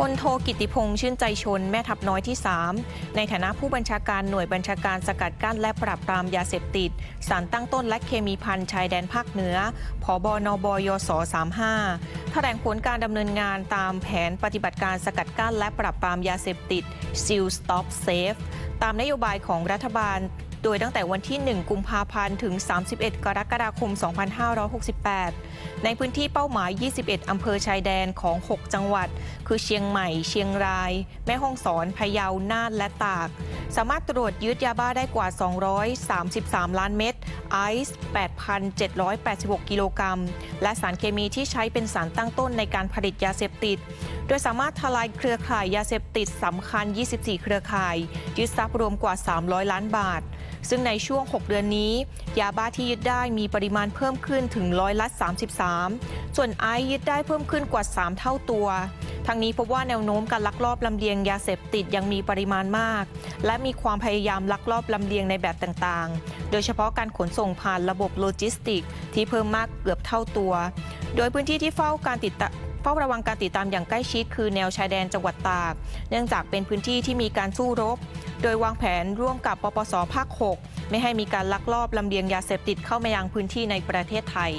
พลโทกิติพงษ์ชื่นใจชนแม่ทัพน้อยที่ 3 ในฐานะผู้บัญชาการหน่วยบัญชาการสกัดกั้นและปราบปรามยาเสพติด สารตั้งต้นและเคมีพันชายแดนภาคเหนือผบนบยศ35แถลงผลการดำเนินงานตามแผนปฏิบัติการสกัดกั้นและปราบปรามยาเสพติด Seal Stop Safe ตามนโยบายของรัฐบาล โดยตั้งแต่วันที่ 1 กุมภาพันธ์ถึง 31 กรกฎาคม 2568 ในพื้นที่เป้าหมาย 21 อำเภอชายแดนของ 6 จังหวัด คือเชียงใหม่ เชียงราย แม่ฮ่องสอน พะเยา น่าน และตาก สามารถตรวจยึดยาบ้าได้กว่า 233 ล้านเม็ด ไอซ์ 8,786 กิโลกรัม และสารเคมีที่ใช้เป็นสารตั้งต้นในการผลิตยาเสพติด โดยสามารถทลายเครือข่ายยาเสพติดสำคัญ 24 เครือข่าย ยึดทรัพย์รวมกว่า 300 ล้านบาท ซึ่งในช่วง 6 เดือนนี้ ยาบ้าที่ยึดได้มีปริมาณเพิ่มขึ้นถึงร้อยละ33 ส่วนไอซ์ยึดได้เพิ่มขึ้นกว่า 3 เท่าตัวทั้งนี้พบว่าแนวโน้มการลักลอบลำเลียงยาเสพติดยังมีปริมาณมาก และมีความพยายามลักลอบลำเลียงในแบบต่างๆ โดยเฉพาะการขนส่งผ่านระบบโลจิสติก ที่เพิ่มมากเกือบเท่าตัว โดยพื้นที่ที่เฝ้าการติดต ฝ้าระวังการติดตามอย่างใกล้ชิด คือแนวชายแดนจังหวัดตาก เนื่องจากเป็นพื้นที่ที่มีการสู้รบ โดยวางแผนร่วมกับปปสภาค 6 ไม่ให้มีการลักลอบลำเลียงยาเสพติดเข้ามายังพื้นที่ในประเทศไทย